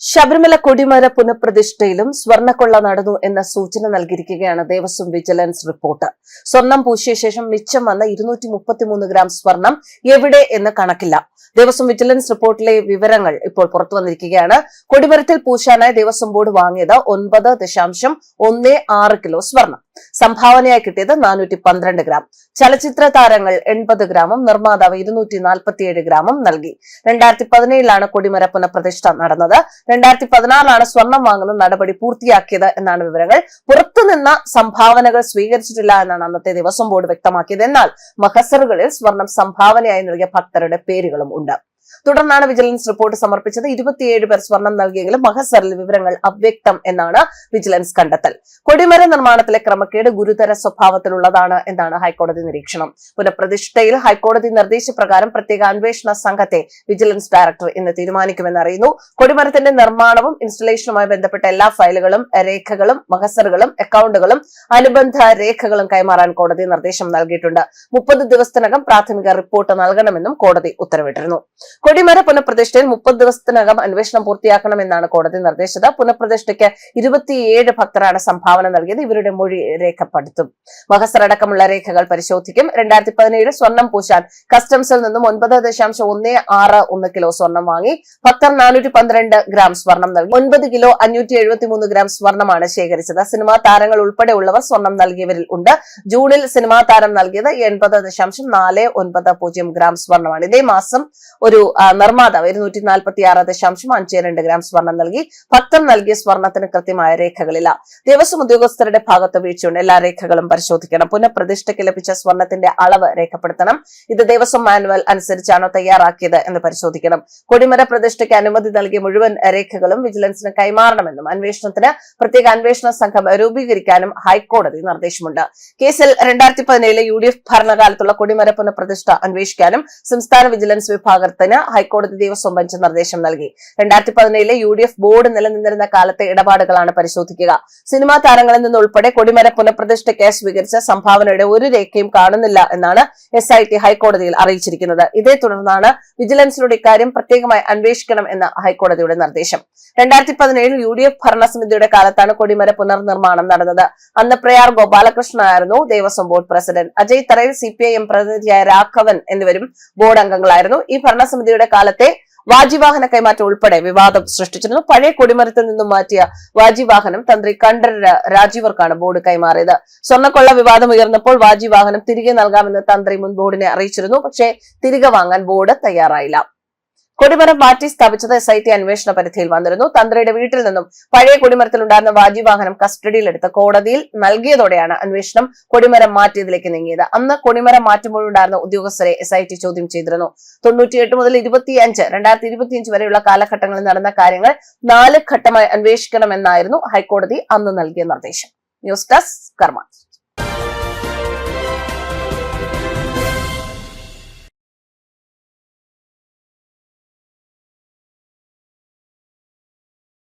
ശബരിമല കൊടിമര പുനഃപ്രതിഷ്ഠയിലും സ്വർണക്കൊള്ള നടന്നു എന്ന സൂചന നൽകിയിരിക്കുകയാണ് ദേവസ്വം വിജിലൻസ് റിപ്പോർട്ട്. സ്വർണം പൂശിയ ശേഷം മിച്ചം വന്ന ഇരുന്നൂറ്റി മുപ്പത്തിമൂന്ന് ഗ്രാം സ്വർണം എവിടെ എന്ന് കണക്കില്ല. ദേവസ്വം വിജിലൻസ് റിപ്പോർട്ടിലെ വിവരങ്ങൾ ഇപ്പോൾ പുറത്തു വന്നിരിക്കുകയാണ്. കൊടിമരത്തിൽ പൂശാനായി ദേവസ്വം ബോർഡ് വാങ്ങിയത് ഒൻപത് ദശാംശം ആറ് കിലോ സ്വർണം. സംഭാവനയായി കിട്ടിയത് നാനൂറ്റി പന്ത്രണ്ട് ഗ്രാം. ചലച്ചിത്ര താരങ്ങൾ എൺപത് ഗ്രാമും നിർമ്മാതാവ് ഇരുന്നൂറ്റി നാൽപ്പത്തിയേഴ് ഗ്രാമും നൽകി. രണ്ടായിരത്തി പതിനേഴിലാണ് കൊടിമര പുനഃപ്രതിഷ്ഠ നടന്നത്. രണ്ടായിരത്തി പതിനാറിലാണ് സ്വർണം വാങ്ങുന്ന നടപടി പൂർത്തിയാക്കിയത് എന്നാണ് വിവരങ്ങൾ. പുറത്തുനിന്ന സംഭാവനകൾ സ്വീകരിച്ചിട്ടില്ല എന്നാണ് അന്നത്തെ ദിവസം ബോർഡ് വ്യക്തമാക്കിയത്. എന്നാൽ മഹസറുകളിൽ സ്വർണം സംഭാവനയായി നൽകിയ ഭക്തരുടെ പേരുകളും ഉണ്ട്. തുടർന്നാണ് വിജിലൻസ് റിപ്പോർട്ട് സമർപ്പിച്ചത്. ഇരുപത്തിയേഴ് പേർ സ്വർണം നൽകിയെങ്കിലും മഹസറിൽ വിവരങ്ങൾ അവ്യക്തം എന്നാണ് വിജിലൻസ് കണ്ടെത്തൽ. കൊടിമര നിർമ്മാണത്തിലെ ക്രമക്കേട് ഗുരുതര സ്വഭാവത്തിലുള്ളതാണ് എന്നാണ് ഹൈക്കോടതി നിരീക്ഷണം. പുനഃപ്രതിഷ്ഠയിൽ ഹൈക്കോടതി നിർദ്ദേശപ്രകാരം പ്രത്യേക അന്വേഷണ സംഘത്തെ വിജിലൻസ് ഡയറക്ടർ ഇന്ന് തീരുമാനിക്കുമെന്ന് അറിയുന്നു. കൊടിമരത്തിന്റെ നിർമ്മാണവും ഇൻസ്റ്റലേഷനുമായി ബന്ധപ്പെട്ട എല്ലാ ഫയലുകളും രേഖകളും മഹസറുകളും അക്കൌണ്ടുകളും അനുബന്ധ രേഖകളും കൈമാറാൻ കോടതി നിർദ്ദേശം നൽകിയിട്ടുണ്ട്. മുപ്പത് ദിവസത്തിനകം പ്രാഥമിക റിപ്പോർട്ട് നൽകണമെന്നും കോടതി ഉത്തരവിട്ടിരുന്നു. കൊടിമര പുനഃപ്രതിഷ്ഠയിൽ മുപ്പത് ദിവസത്തിനകം അന്വേഷണം പൂർത്തിയാക്കണമെന്നാണ് കോടതി നിർദ്ദേശിച്ചത്. പുനഃപ്രതിഷ്ഠയ്ക്ക് ഇരുപത്തിയേഴ് ഭക്തരാണ് സംഭാവന നൽകിയത്. ഇവരുടെ മൊഴി രേഖപ്പെടുത്തും. മഹസർ അടക്കമുള്ള രേഖകൾ പരിശോധിക്കും. രണ്ടായിരത്തി പതിനേഴ് സ്വർണം പൂശാൻ കസ്റ്റംസിൽ നിന്നും ഒൻപത് ദശാംശം ഒന്ന് ആറ് ഒന്ന് കിലോ സ്വർണം വാങ്ങി ഭക്തർ നാനൂറ്റി പന്ത്രണ്ട് ഗ്രാം സ്വർണം നൽകി. ഒൻപത് കിലോ അഞ്ഞൂറ്റി എഴുപത്തിമൂന്ന് ഗ്രാം സ്വർണമാണ് ശേഖരിച്ചത്. സിനിമാ താരങ്ങൾ ഉൾപ്പെടെയുള്ളവർ സ്വർണം നൽകിയവരിൽ ഉണ്ട്. ജൂണിൽ സിനിമാ താരം നൽകിയത് എൺപത് ദശാംശം നാല് ഒൻപത് പൂജ്യം ഗ്രാം സ്വർണമാണ്. ഇതേ മാസം ഒരു നിർമ്മാതാവ് ഇരുന്നൂറ്റി നാൽപ്പത്തി ആറ് ദശാംശം അഞ്ച് രണ്ട് ഗ്രാം സ്വർണം നൽകി. ഭക്തം നൽകിയ സ്വർണത്തിന് കൃത്യമായ രേഖകളില്ല. ദേവസ്വം ഉദ്യോഗസ്ഥരുടെ ഭാഗത്ത് വീഴ്ചയുണ്ട്. എല്ലാ രേഖകളും പരിശോധിക്കണം. പുനഃപ്രതിഷ്ഠയ്ക്ക് ലഭിച്ച സ്വർണത്തിന്റെ അളവ് രേഖപ്പെടുത്തണം. ഇത് ദേവസ്വം മാനുവൽ അനുസരിച്ചാണോ തയ്യാറാക്കിയത് എന്ന് പരിശോധിക്കണം. കൊടിമര പ്രതിഷ്ഠയ്ക്ക് അനുമതി നൽകിയ മുഴുവൻ രേഖകളും വിജിലൻസിന് കൈമാറണമെന്നും അന്വേഷണത്തിന് പ്രത്യേക അന്വേഷണ സംഘം രൂപീകരിക്കാനും ഹൈക്കോടതി നിർദ്ദേശമുണ്ട്. കേസിൽ രണ്ടായിരത്തി പതിനേഴിലെ യു ഡി എഫ് ഭരണകാലത്തുള്ള കൊടിമര പുനഃപ്രതിഷ്ഠ അന്വേഷിക്കാനും സംസ്ഥാന വിജിലൻസ് വിഭാഗത്തിന് ഹൈക്കോടതി ദേവസ്വം ബെഞ്ച് നിർദ്ദേശം നൽകി. രണ്ടായിരത്തി പതിനേഴിലെ യു ഡി എഫ് ബോർഡ് നിലനിന്നിരുന്ന കാലത്തെ ഇടപാടുകളാണ് പരിശോധിക്കുക. സിനിമാ താരങ്ങളിൽ നിന്നുൾപ്പെടെ കൊടിമര പുനഃപ്രതിഷ്ഠയ്ക്കായി സ്വീകരിച്ച സംഭാവനയുടെ ഒരു രേഖയും കാണുന്നില്ല എന്നാണ് എസ് ഐ ടി ഹൈക്കോടതിയിൽ അറിയിച്ചിരിക്കുന്നത്. ഇതേ തുടർന്നാണ് വിജിലൻസിലൂടെ ഇക്കാര്യം പ്രത്യേകമായി അന്വേഷിക്കണം എന്ന ഹൈക്കോടതിയുടെ നിർദ്ദേശം. രണ്ടായിരത്തി പതിനേഴിൽ യു ഡി എഫ് ഭരണസമിതിയുടെ കാലത്താണ് കൊടിമര പുനർനിർമ്മാണം നടന്നത്. അന്ന് Prayar ഗോപാലകൃഷ്ണനായിരുന്നു Devaswom board president. Ajay Tharayil C പ്രതിനിധിയായ Raghavan എന്നിവരും ബോർഡ് അംഗങ്ങളായിരുന്നു. ഈ ഭരണസമിതിയുടെ കാലത്തെ വാജിവാഹന കൈമാറ്റം ഉൾപ്പെടെ വിവാദം സൃഷ്ടിച്ചിരുന്നു. പഴയ കൊടിമരത്തിൽ നിന്നും മാറ്റിയ വാജിവാഹനം തന്ത്രി കണ്ഠര രാജീവർക്കാണ് ബോർഡ് കൈമാറിയത്. സ്വർണക്കൊള്ള വിവാദം ഉയർന്നപ്പോൾ വാജിവാഹനം തിരികെ നൽകാമെന്ന് തന്ത്രി മുൻ ബോർഡിനെ അറിയിച്ചിരുന്നു. പക്ഷേ തിരികെ വാങ്ങാൻ ബോർഡ് തയ്യാറായില്ല. കൊടിമരം മാറ്റി സ്ഥാപിച്ചത് എസ് ഐ ടി അന്വേഷണ പരിധിയിൽ വന്നിരുന്നു. തന്ത്രിയുടെ വീട്ടിൽ നിന്നും പഴയ കൊടിമരത്തിലുണ്ടായിരുന്ന വാജിവാഹനം കസ്റ്റഡിയിലെടുത്ത് കോടതിയിൽ നൽകിയതോടെയാണ് അന്വേഷണം കൊടിമരം മാറ്റിയതിലേക്ക് നീങ്ങിയത്. അന്ന് കൊടിമരം മാറ്റുമ്പോഴുണ്ടായിരുന്ന ഉദ്യോഗസ്ഥരെ എസ് ഐ ടി ചോദ്യം ചെയ്തിരുന്നു. തൊണ്ണൂറ്റിയെട്ട് മുതൽ ഇരുപത്തിയഞ്ച് രണ്ടായിരത്തി ഇരുപത്തിയഞ്ച് വരെയുള്ള കാലഘട്ടങ്ങളിൽ നടന്ന കാര്യങ്ങൾ നാല് ഘട്ടമായി അന്വേഷിക്കണമെന്നായിരുന്നു ഹൈക്കോടതി അന്ന് നൽകിയ നിർദ്ദേശം. ന്യൂസ് ഡെസ്ക് കർമ്മ